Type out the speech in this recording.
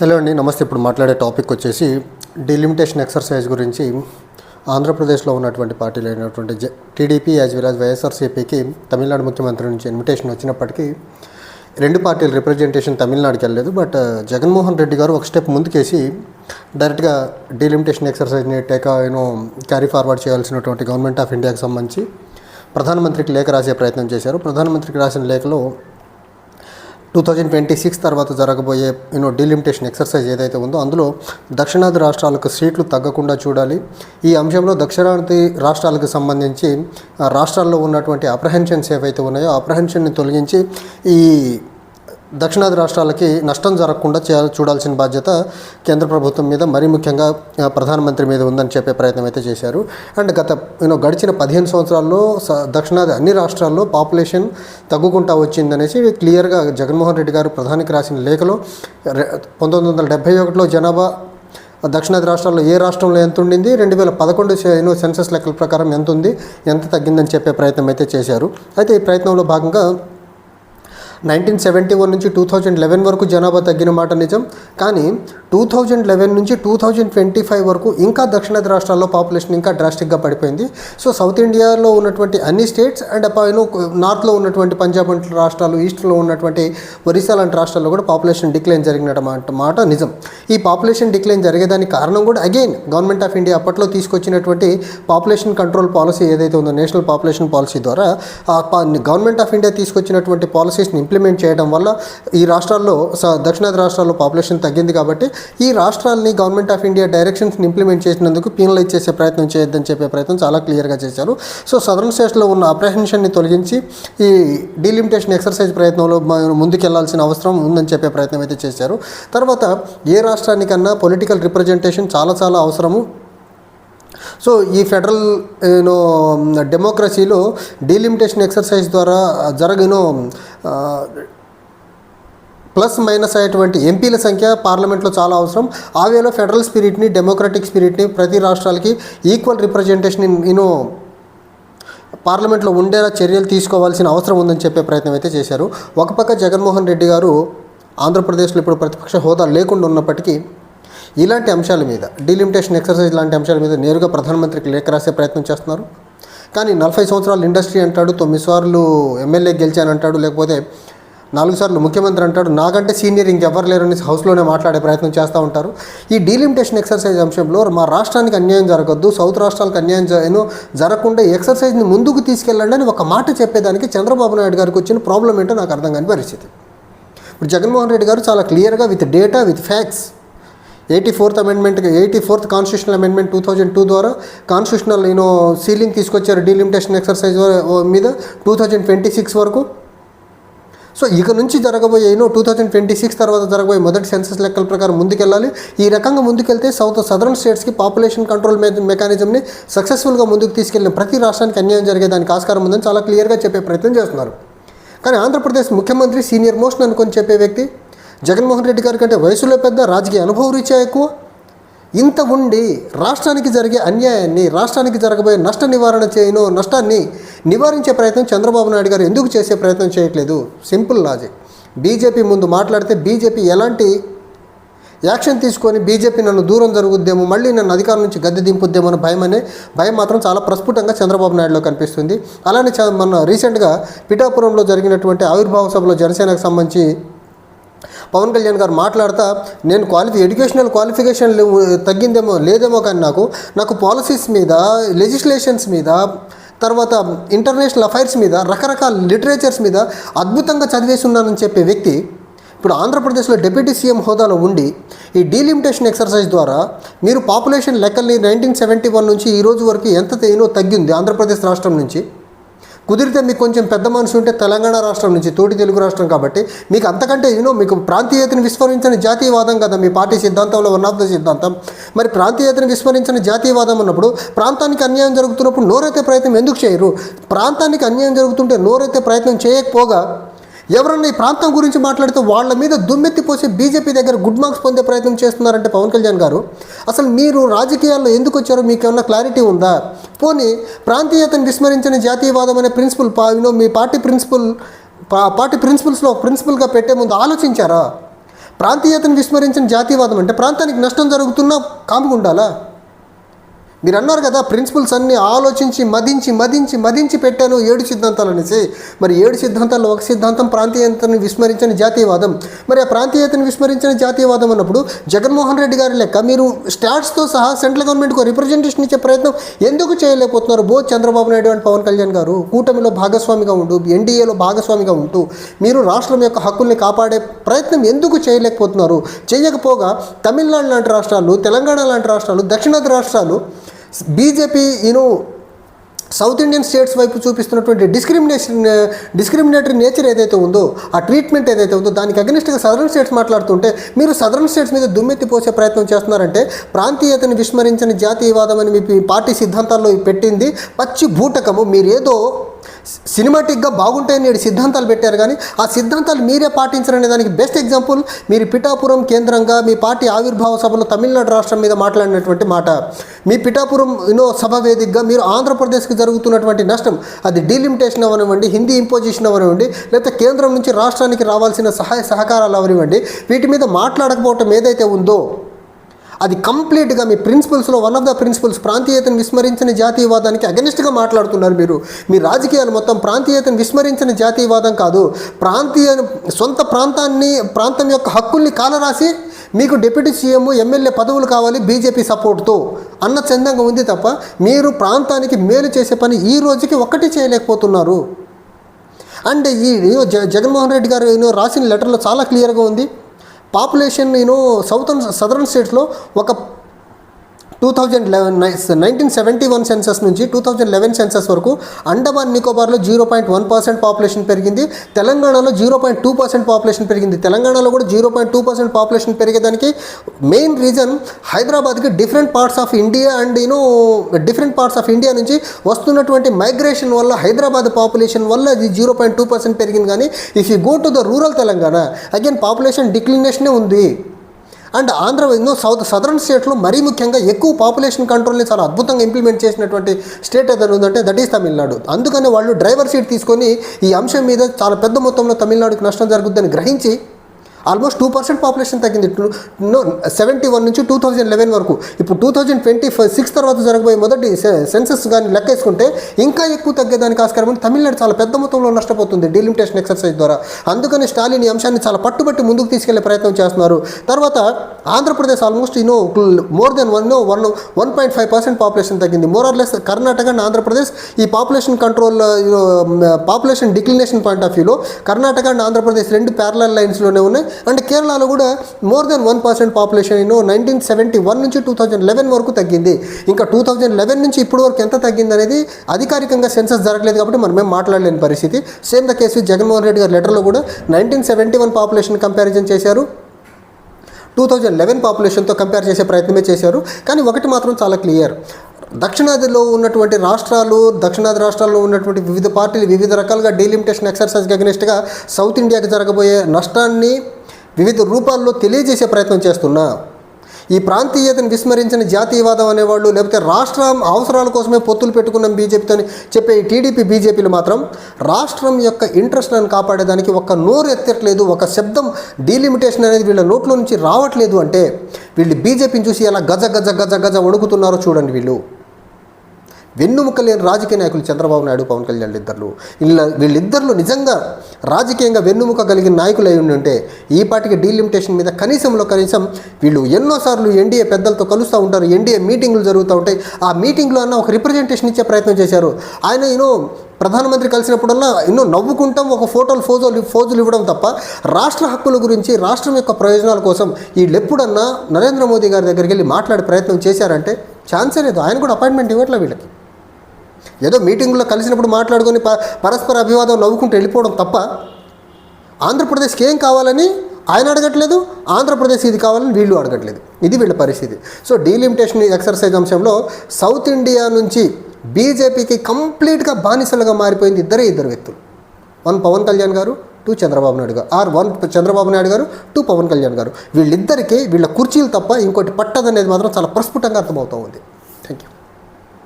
Hello అండి నమస్తే. ఇప్పుడు మాట్లాడే టాపిక్ వచ్చేసి డిలిమిటేషన్ ఎక్సర్సైజ్ గురించి. ఆంధ్రప్రదేశ్లో ఉన్నటువంటి పార్టీలు అయినటువంటి జె టీడీపీ యాజ్ వెల్ యాజ్ వైఎస్ఆర్సీపీకి తమిళనాడు ముఖ్యమంత్రి నుంచి ఇన్విటేషన్ వచ్చినప్పటికీ రెండు పార్టీల రిప్రజెంటేషన్ తమిళనాడుకి వెళ్ళలేదు. బట్ జగన్మోహన్ రెడ్డి గారు ఒక స్టెప్ ముందుకేసి డైరెక్ట్గా delimitation ఎక్సర్సైజ్ని take you know carry forward చేయాల్సినటువంటి గవర్నమెంట్ ఆఫ్ ఇండియాకి సంబంధించి ప్రధానమంత్రికి లేఖ రాసే ప్రయత్నం చేశారు. ప్రధానమంత్రికి రాసిన లేఖలో టూ థౌజండ్ ట్వంటీ సిక్స్ తర్వాత జరగబోయే యూనో డీలిమిటేషన్ ఎక్సర్సైజ్ ఏదైతే ఉందో అందులో దక్షిణాది రాష్ట్రాలకు సీట్లు తగ్గకుండా చూడాలి. ఈ అంశంలో దక్షిణాది రాష్ట్రాలకు సంబంధించి రాష్ట్రాల్లో ఉన్నటువంటి అప్రహెన్షన్స్ ఏవైతే ఉన్నాయో అప్రహెన్షన్ని తొలగించి ఈ దక్షిణాది రాష్ట్రాలకి నష్టం జరగకుండా చేయాలి చూడాల్సిన బాధ్యత కేంద్ర ప్రభుత్వం మీద మరీ ముఖ్యంగా ప్రధానమంత్రి మీద ఉందని చెప్పే ప్రయత్నం అయితే చేశారు. అండ్ గత యూనో గడిచిన పదిహేను సంవత్సరాల్లో స- దక్షిణాది అన్ని రాష్ట్రాల్లో పాపులేషన్ తగ్గుకుంటా వచ్చిందనేసి క్లియర్గా జగన్మోహన్ రెడ్డి గారు ప్రధానికి రాసిన లేఖలో పంతొమ్మిది వందల డెబ్బై ఒకటిలో జనాభా దక్షిణాది రాష్ట్రాల్లో ఏ రాష్ట్రంలో ఎంత ఉండింది రెండు వేల పదకొండు యూనో సెన్సస్ లెక్కల ప్రకారం ఎంత ఉంది ఎంత తగ్గిందని చెప్పే ప్రయత్నం అయితే చేశారు. అయితే ఈ ప్రయత్నంలో భాగంగా నైన్టీన్ సెవెంటీ వన్ నుంచి టూ థౌజండ్ లెవెన్ వరకు జనాభా తగ్గిన మాట నిజం. కానీ టూ థౌజండ్ లెవెన్ నుంచి టూ థౌజండ్ ట్వంటీ ఫైవ్ వరకు ఇంకా దక్షిణాది రాష్ట్రాల్లో పాపులేషన్ ఇంకా డ్రాస్టిక్గా పడిపోయింది. సో సౌత్ ఇండియాలో ఉన్నటువంటి అన్ని స్టేట్స్ అండ్ పైన నార్త్లో ఉన్నటువంటి పంజాబ్ వంటి రాష్ట్రాలు ఈస్ట్లో ఉన్నటువంటి ఒరిస్సా లాంటి రాష్ట్రాల్లో కూడా పాపులేషన్ డిక్లైన్ జరిగిన మాట నిజం. ఈ పాపులేషన్ డిక్లైన్ జరిగేదానికి కారణం కూడా అగైన్ గవర్నమెంట్ ఆఫ్ ఇండియా అప్పట్లో తీసుకొచ్చినటువంటి పాపులేషన్ కంట్రోల్ పాలసీ ఏదైతే ఉందో నేషనల్ పాపులేషన్ పాలసీ ద్వారా గవర్నమెంట్ ఆఫ్ ఇండియా తీసుకొచ్చినటువంటి పాలసీస్ని ఇంప్లిమెంట్ చేయడం వల్ల ఈ రాష్ట్రాల్లో స- దక్షిణాది రాష్ట్రాల్లో పాపులేషన్ తగ్గింది కాబట్టి ఈ రాష్ట్రాలని గవర్నమెంట్ ఆఫ్ ఇండియా డైరెక్షన్స్ని ఇంప్లిమెంట్ చేసినందుకు పీనలైజ్ చేసే ప్రయత్నం చేయొద్దని చెప్పే ప్రయత్నం చాలా క్లియర్గా చేశారు. సో సదరన్ స్టేట్స్లో ఉన్న అప్రహెన్షన్ని తొలగించి ఈ డీలిమిటేషన్ ఎక్సర్సైజ్ ప్రయత్నంలో ముందుకెళ్ళాల్సిన అవసరం ఉందని చెప్పే ప్రయత్నం అయితే చేశారు. తర్వాత ఏ రాష్ట్రానికన్నా పొలిటికల్ రిప్రజెంటేషన్ చాలా చాలా అవసరము. సో ఈ ఫెడరల్ యూనో డెమోక్రసీలో డీలిమిటేషన్ ఎక్సర్సైజ్ ద్వారా జరగను ప్లస్ మైనస్ అయ్యేటువంటి ఎంపీల సంఖ్య పార్లమెంట్లో చాలా అవసరం. ఆ వేలో ఫెడరల్ స్పిరిట్ని డెమోక్రటిక్ స్పిరిట్ని ప్రతి రాష్ట్రాలకి ఈక్వల్ రిప్రజెంటేషన్ యూనో పార్లమెంట్లో ఉండేలా చర్యలు తీసుకోవాల్సిన అవసరం ఉందని చెప్పే ప్రయత్నం అయితే చేశారు. ఒక పక్క జగన్మోహన్ రెడ్డి గారు ఆంధ్రప్రదేశ్లో ఇప్పుడు ప్రతిపక్ష హోదా లేకుండా ఉన్నప్పటికీ ఇలాంటి అంశాల మీద డీలిమిటేషన్ ఎక్సర్సైజ్ లాంటి అంశాల మీద నేరుగా ప్రధానమంత్రికి లేఖ రాసే ప్రయత్నం చేస్తున్నారు. కానీ నలభై సంవత్సరాలు ఇండస్ట్రీ అంటాడు తొమ్మిది సార్లు ఎమ్మెల్యే గెలిచానంటాడు లేకపోతే నాలుగు సార్లు ముఖ్యమంత్రి అంటాడు. నాకంటే సీనియర్ ఇంకెవ్వరు లేరు అనేసి హౌస్లోనే మాట్లాడే ప్రయత్నం చేస్తూ ఉంటారు. ఈ డీలిమిటేషన్ ఎక్సర్సైజ్ అంశంలో మా రాష్ట్రానికి అన్యాయం జరగద్దు సౌత్ రాష్ట్రాలకు అన్యాయం జ- జరగకుండా ఈ ఎక్సర్సైజ్ని ముందుకు తీసుకెళ్ళండి అని ఒక మాట చెప్పేదానికి చంద్రబాబు నాయుడు గారికి వచ్చిన ప్రాబ్లం ఏంటో నాకు అర్థం కాని పరిస్థితి. ఇప్పుడు జగన్మోహన్ రెడ్డి గారు చాలా క్లియర్గా with data with facts eighty fourth amendment eighty fourth constitutional amendment two thousand two ద్వారా కాన్స్టిట్యూషనల్ నేను సీలింగ్ తీసుకొచ్చారు డీలిమిటేషన్ ఎక్సర్సైజ్ మీద టూ థౌజండ్ ట్వంటీ సిక్స్ వరకు. సో ఇక నుంచి జరగబోయే ఏనో టూ థౌజండ్ ట్వంటీ సిక్స్ తర్వాత జరగబోయే మొదటి సెన్సస్ లెక్కల ప్రకారం ముందుకెళ్ళాలి. ఈ రకంగా ముందుకెళ్తే సౌత్ సదరన్ స్టేట్స్కి పాపులేషన్ కంట్రోల్ మెకానిజంని సక్సెస్ఫుల్గా ముందుకు తీసుకెళ్ళిన ప్రతి రాష్ట్రానికి అన్యాయం జరిగేదానికి ఆస్కారం ఉందని చాలా క్లియర్గా చెప్పే ప్రయత్నం చేస్తున్నారు. కానీ ఆంధ్రప్రదేశ్ ముఖ్యమంత్రి సీనియర్ మోస్ట్ అనుకొని చెప్పే వ్యక్తి జగన్మోహన్ రెడ్డి గారి కంటే వయసులో పెద్ద రాజకీయ అనుభవం రీత్యా ఎక్కువ? ఇంత ఉండి రాష్ట్రానికి జరిగే అన్యాయాన్ని రాష్ట్రానికి జరగబోయే నష్ట నివారణ చేయను నష్టాన్ని నివారించే ప్రయత్నం చంద్రబాబు నాయుడు గారు ఎందుకు చేసే ప్రయత్నం చేయట్లేదు? Simple logic. బీజేపీ ముందు మాట్లాడితే బీజేపీ ఎలాంటి యాక్షన్ తీసుకొని బీజేపీ నన్ను దూరం జరుగుద్దేమో మళ్ళీ నన్ను అధికారం నుంచి గద్దె దింపుద్దేమో అనే భయం అనే భయం మాత్రం చాలా ప్రస్ఫుటంగా చంద్రబాబు నాయుడులో కనిపిస్తుంది. అలానే చ- రీసెంట్గా పిఠాపురంలో జరిగినటువంటి ఆవిర్భావ సభలో జనసేనకు సంబంధించి పవన్ కళ్యాణ్ గారు మాట్లాడుతా నేను క్వాలిఫి ఎడ్యుకేషనల్ క్వాలిఫికేషన్ తగ్గిందేమో లేదేమో కానీ నాకు నాకు పాలసీస్ మీద లెజిస్లేషన్స్ మీద తర్వాత ఇంటర్నేషనల్ అఫైర్స్ మీద రకరకాల లిటరేచర్స్ మీద అద్భుతంగా చదివేసి ఉన్నానని చెప్పే వ్యక్తి ఇప్పుడు ఆంధ్రప్రదేశ్లో డిప్యూటీ సీఎం హోదాలో ఉండి ఈ డీలిమిటేషన్ ఎక్సర్సైజ్ ద్వారా మీరు పాపులేషన్ లెక్కల్ని నైన్టీన్ సెవెంటీ వన్ నుంచి ఈ రోజు వరకు ఎంత తేనో తగ్గింది ఆంధ్రప్రదేశ్ రాష్ట్రం నుంచి? కుదిరితే మీకు కొంచెం పెద్ద మనసు ఉంటే తెలంగాణ రాష్ట్రం నుంచి తోటి తెలుగు రాష్ట్రం కాబట్టి మీకు అంతకంటే యూనో మీకు ప్రాంతీయతను విస్మరించిన జాతీయవాదం కదా మీ పార్టీ సిద్ధాంతంలో వన్ ఆఫ్ ద సిద్ధాంతం. మరి ప్రాంతీయతను విస్మరించిన జాతీయవాదం ఉన్నప్పుడు ప్రాంతానికి అన్యాయం జరుగుతున్నప్పుడు నోరైతే ప్రయత్నం ఎందుకు చేయరు? ప్రాంతానికి అన్యాయం జరుగుతుంటే నోరైతే ప్రయత్నం చేయకపోగా ఎవరన్నా ఈ ప్రాంతం గురించి మాట్లాడితే వాళ్ళ మీద దుమ్మెత్తిపోసి బీజేపీ దగ్గర గుడ్ మార్క్స్ పొందే ప్రయత్నం చేస్తున్నారంటే పవన్ కళ్యాణ్ గారు. అసలు మీరు రాజకీయాల్లో ఎందుకు వచ్చారో మీకు ఏమన్నా క్లారిటీ ఉందా? పోనీ ప్రాంతీయతను విస్మరించిన జాతీయవాదం అనే ప్రిన్సిపల్ పా యూనో మీ పార్టీ ప్రిన్సిపల్ పార్టీ ప్రిన్సిపల్స్లో ప్రిన్సిపల్గా పెట్టే ముందు ఆలోచించారా? ప్రాంతీయతను విస్మరించిన జాతీయవాదం అంటే ప్రాంతానికి నష్టం జరుగుతున్నా కాముకుండాలా మీరు అన్నారు కదా ప్రిన్సిపల్స్ అన్ని ఆలోచించి మదించి మదించి మదించి పెట్టాను ఏడు సిద్ధాంతాలు అనేసి. మరి ఏడు సిద్ధాంతాల్లో ఒక సిద్ధాంతం ప్రాంతీయతను విస్మరించిన జాతీయవాదం. మరి ఆ ప్రాంతీయతను విస్మరించిన జాతీయవాదం అన్నప్పుడు జగన్మోహన్ రెడ్డి గారి లెక్క మీరు స్టాట్స్తో సహా సెంట్రల్ గవర్నమెంట్కు రిప్రజెంటేషన్ ఇచ్చే ప్రయత్నం ఎందుకు చేయలేకపోతున్నారు? బోత్ చంద్రబాబు నాయుడు అండ్ పవన్ కళ్యాణ్ గారు కూటమిలో భాగస్వామిగా ఉంటూ ఎన్డీఏలో భాగస్వామిగా ఉంటూ మీరు రాష్ట్రం యొక్క హక్కుల్ని కాపాడే ప్రయత్నం ఎందుకు చేయలేకపోతున్నారు? చేయకపోగా తమిళనాడు లాంటి రాష్ట్రాలు తెలంగాణ లాంటి రాష్ట్రాలు దక్షిణాది రాష్ట్రాలు BJP you know south Indian states వైపు చూపిస్తున్నటువంటి డిస్క్రిమినేషన్ డిస్క్రిమినేటరీ నేచర్ ఏదైతే ఉందో ఆ ట్రీట్మెంట్ ఏదైతే ఉందో దానికి అగ్నిస్ట్గా సదరన్ స్టేట్స్ మాట్లాడుతుంటే మీరు సదరన్ స్టేట్స్ మీద దుమ్మెత్తి పోసే ప్రయత్నం చేస్తున్నారంటే ప్రాంతీయతను విస్మరించిన జాతీయవాదం అని మీ పార్టీ సిద్ధాంతాల్లో పెట్టింది పచ్చి బూటకము. మీరేదో సినిమాటిక్గా బాగుంటాయని నేడు సిద్ధాంతాలు పెట్టారు కానీ ఆ సిద్ధాంతాలు మీరే పాటించరనే దానికి బెస్ట్ ఎగ్జాంపుల్ మీరు పిఠాపురం కేంద్రంగా మీ పార్టీ ఆవిర్భావ సభలో తమిళనాడు రాష్ట్రం మీద మాట్లాడినటువంటి మాట. మీ పిఠాపురం యూనో సభ వేదికగా మీరు ఆంధ్రప్రదేశ్కి జరుగుతున్నటువంటి నష్టం అది డీలిమిటేషన్ అవనివ్వండి హిందీ ఇంపోజిషన్ అవనివ్వండి లేకపోతే కేంద్రం నుంచి రాష్ట్రానికి రావాల్సిన సహాయ సహకారాలు అవనివ్వండి వీటి మీద మాట్లాడకపోవటం ఏదైతే ఉందో అది కంప్లీట్గా మీ ప్రిన్సిపల్స్లో వన్ ఆఫ్ ద ప్రిన్సిపల్స్ ప్రాంతీయతను విస్మరించిన జాతీయవాదానికి అగెనిస్ట్గా మాట్లాడుతున్నారు మీరు. మీ రాజకీయాలు మొత్తం ప్రాంతీయతను విస్మరించిన జాతీయవాదం కాదు. ప్రాంతీయ సొంత ప్రాంతాన్ని ప్రాంతం యొక్క హక్కుల్ని కాలరాసి మీకు డిప్యూటీ సీఎం ఎమ్మెల్యే పదవులు కావాలి బీజేపీ సపోర్ట్తో అన్న చందంగా ఉంది తప్ప మీరు ప్రాంతానికి మేలు చేసే పని ఈ రోజుకి ఒక్కటి చేయలేకపోతున్నారు. అండ్ ఈ జ జగన్మోహన్ రెడ్డి గారు నేను రాసిన లెటర్లో చాలా క్లియర్గా ఉంది. పాపులేషన్ నేను సౌతర్న్ సదరన్ స్టేట్స్లో ఒక two thousand eleven nineteen seventy one census నుంచి టూ థౌజండ్ లెవెన్ సెన్సస్ వరకు Andaman నికోబార్లో zero point one percent population పెరిగింది. తెలంగాణలో zero point two percent population పెరిగింది. తెలంగాణలో కూడా zero point two percent population పెరిగేదానికి మెయిన్ రీజన్ హైదరాబాద్కి different parts of India and you know different parts of India నుంచి వస్తున్నటువంటి మైగ్రేషన్ వల్ల హైదరాబాద్ పాపులేషన్ వల్ల అది జీరో పాయింట్ టూ పర్సెంట్ పెరిగింది. కానీ if you go to the rural Telangana again population డిక్లినేషనే ఉంది. అండ్ ఆంధ్ర ఎన్నో సౌత్ సదరన్ స్టేట్లో మరీ ముఖ్యంగా ఎక్కువ పాపులేషన్ కంట్రోల్ని చాలా అద్భుతంగా ఇంప్లిమెంట్ చేసినటువంటి స్టేట్ ఏదైనా ఉందంటే దట్ ఈస్ తమిళనాడు అందుకని వాళ్ళు డ్రైవర్ సీట్ తీసుకొని ఈ అంశం మీద చాలా పెద్ద మొత్తంలో తమిళనాడుకి నష్టం జరుగుద్దని గ్రహించి ఆల్మోస్ట్ టూ పర్సెంట్ పాపులేషన్ తగ్గింది. నో సెవెంటీ వన్ నుంచి టూ థౌజండ్ లెవెన్ వరకు. ఇప్పుడు two thousand twenty five six తర్వాత జరగబోయే మొదటి సెన్సెస్ కానీ లెక్కేసుకుంటే ఇంకా ఎక్కువ తగ్గేదానికి ఆస్కారం ఉంది. తమిళనాడు చాలా పెద్ద మొత్తంలో నష్టపోతుంది డిలిమిటేషన్ ఎక్సర్సైజ్ ద్వారా. అందుకని స్టాలిన్ ఈ అంశాన్ని చాలా పట్టుబట్టి ముందుకు తీసుకెళ్ళే ప్రయత్నం చేస్తున్నారు. తర్వాత Andhra Pradesh almost you know more than one one one point five percent population తగ్గింది. More or less Karnataka and Andhra Pradesh ఈ population control population declination point of వ్యూలో కర్ణాటక అండ్ ఆంధ్రప్రదేశ్ రెండు ప్యారలల్ లైన్స్లోనే ఉన్నాయి. అండ్ కేరళలో కూడా more than one percent population you know nineteen seventy one నుంచి two thousand eleven వరకు తగ్గింది. ఇంకా టూ థౌజండ్ లెవెన్ నుంచి ఇప్పటి వరకు ఎంత తగ్గింది అనేది అధికారికంగా సెన్సస్ జరగలేదు కాబట్టి మనం మాట్లాడలేని పరిస్థితి. Same the case Jaganmohan Reddy గారి లెటర్లో కూడా nineteen seventy one population comparison చేశారు టూ థౌజండ్ లెవెన్ పాపులేషన్తో కంపేర్ చేసే ప్రయత్నమే చేశారు. కానీ ఒకటి మాత్రం చాలా క్లియర్ దక్షిణాదిలో ఉన్నటువంటి రాష్ట్రాలు దక్షిణాది రాష్ట్రాల్లో ఉన్నటువంటి వివిధ పార్టీలు వివిధ రకాలుగా డీలిమిటేషన్ ఎక్సర్సైజ్కి అగనిస్ట్గా సౌత్ ఇండియాకి జరగబోయే నష్టాన్ని వివిధ రూపాల్లో తెలియజేసే ప్రయత్నం చేస్తున్నా. ఈ ప్రాంతీయతను విస్మరించిన జాతీయవాదం అనేవాళ్ళు లేకపోతే రాష్ట్రం అవసరాల కోసమే పొత్తులు పెట్టుకున్నాం బీజేపీతో చెప్పే ఈ టీడీపీ బీజేపీలు మాత్రం రాష్ట్రం యొక్క ఇంట్రెస్ట్లను కాపాడేదానికి ఒక నోరు ఎత్తట్లేదు ఒక శబ్దం డీలిమిటేషన్ అనేది వీళ్ళ నోట్లో నుంచి రావట్లేదు అంటే వీళ్ళు బీజేపీని చూసి ఎలా గజ గజ గజ గజ వణుకుతున్నారో చూడండి వీళ్ళు. వెన్నుముక లేని రాజకీయ నాయకులు చంద్రబాబు నాయుడు పవన్ కళ్యాణ్ ఇద్దరు వీళ్ళ వీళ్ళిద్దరిలో నిజంగా రాజకీయంగా వెన్నుముక కలిగిన నాయకులు అయి ఉండి ఉంటే ఈ పాటికి డీలిమిటేషన్ మీద కనీసంలో కనీసం వీళ్ళు ఎన్నోసార్లు ఎన్డీఏ పెద్దలతో కలుస్తూ ఉంటారు ఎన్డీఏ మీటింగ్లు జరుగుతూ ఉంటాయి. ఆ మీటింగ్లో అన్న ఒక రిప్రజెంటేషన్ ఇచ్చే ప్రయత్నం చేశారు. ఆయన యూనో ప్రధానమంత్రి కలిసినప్పుడల్లా ఎన్నో నవ్వుకుంటాం ఒక ఫోటోలు ఫోజోలు ఫోజులు ఇవ్వడం తప్ప రాష్ట్ర హక్కుల గురించి రాష్ట్రం యొక్క ప్రయోజనాల కోసం వీళ్ళు ఎప్పుడన్నా నరేంద్ర మోదీ గారి దగ్గరికి వెళ్ళి మాట్లాడే ప్రయత్నం చేశారంటే ఛాన్సే లేదు. ఆయన కూడా అపాయింట్మెంట్ ఇవ్వట్లే వీళ్ళకి. ఏదో మీటింగ్లో కలిసినప్పుడు మాట్లాడుకొని ప పరస్పర అభివాదం నవ్వుకుంటూ వెళ్ళిపోవడం తప్ప ఆంధ్రప్రదేశ్కి ఏం కావాలని ఆయన అడగట్లేదు ఆంధ్రప్రదేశ్ ఇది కావాలని వీళ్ళు అడగట్లేదు. ఇది వీళ్ళ పరిస్థితి. సో డీలిమిటేషన్ ఎక్సర్సైజ్ అంశంలో సౌత్ ఇండియా నుంచి బీజేపీకి కంప్లీట్గా బానిసలుగా మారిపోయింది ఇద్దరే ఇద్దరు వ్యక్తులు. వన్ పవన్ కళ్యాణ్ గారు టూ చంద్రబాబు నాయుడు గారు. ఆర్ వన్ చంద్రబాబు నాయుడు గారు టూ పవన్ కళ్యాణ్ గారు. వీళ్ళిద్దరికీ వీళ్ళ కుర్చీలు తప్ప ఇంకోటి పట్టదనేది మాత్రం చాలా ప్రస్ఫుటంగా అర్థమవుతూ ఉంది.